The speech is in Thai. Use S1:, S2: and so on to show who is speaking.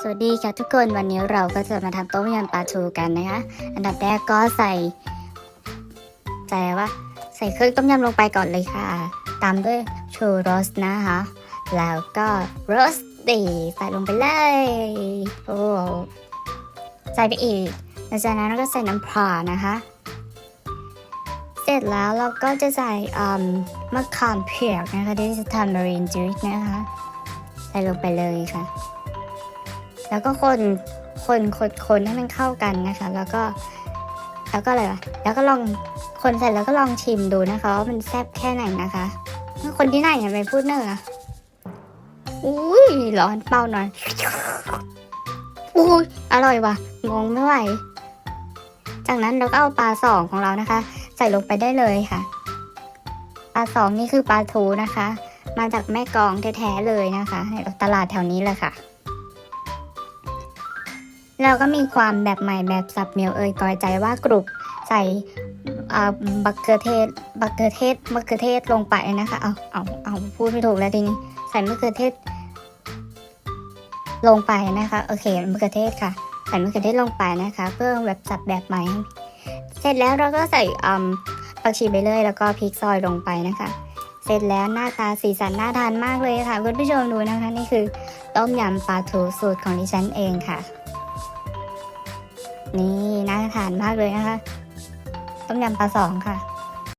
S1: สวัสดีค่ะทุกคนวันนี้เราก็จะมาทำต้มยำปลาทูกันนะคะ อันดับแรกก็ใส่ใส่อะไรวะใส่เครื่องต้มยำลงไปก่อนเลยค่ะ ตามด้วยชูโรสนะคะ แล้วก็โรสตีใส่ลงไปเลยโอ้ใส่ไปอีกหลังจากนั้นเราก็ใส่น้ำปลานะคะ เสร็จแล้วเราก็จะใส่มมะขามเปียกนะคะที่จะทำมารีนจูสนะคะ ใส่ลงไปเลยค่ะ แล้วก็คนคนคนคนให้มันเข้ากันนะคะ แล้วก็แล้วก็อะไรวะแล้วก็ลองคนเสร็จแล้วก็ลองชิมดูนะคะว่ามันแซ่บแค่ไหนนะคะ คนที่ไหนอย่าไปพูดเนอะอุ้ยร้อนเป่าหน่อยอุ้ยอร่อยว่ะงงไม่ไหวจากนั้นเราก็เอาปลาสองของเรานะคะ ใส่ลงไปได้เลยค่ะ ปลาสองนี่คือปลาทูนะคะ มาจากแม่กองแท้ๆเลยนะคะ ในตลาดแถวนี้แหละค่ะ เราก็มีความแบบใหม่แบบสับเหมียวเอ่ยกอยใจว่ากรุบใส่บักเกอร์เทศบักเกอร์เทศมะเขือเทศลงไปนะคะเอาเอาเอาพูดไม่ถูกแล้วทีนี้ใส่มะเขือเทศ ลงไปนะคะโอเคมะเขือเทศค่ะใส่มะเขือเทศลงไปนะคะ เพื่อแบบสับแบบใหม่ เสร็จแล้วเราก็ใส่ผักชีไปเลยแล้วก็พริกซอยลงไปนะคะ เสร็จแล้วหน้าตาสีสันน่าทานมากเลยค่ะ คุณผู้ชมดูนะคะ นี่คือต้มยำปลาทูสูตรของดิฉันเองค่ะ นี่น่าทานมากเลยนะคะ ต้มยำปลาสองค่ะ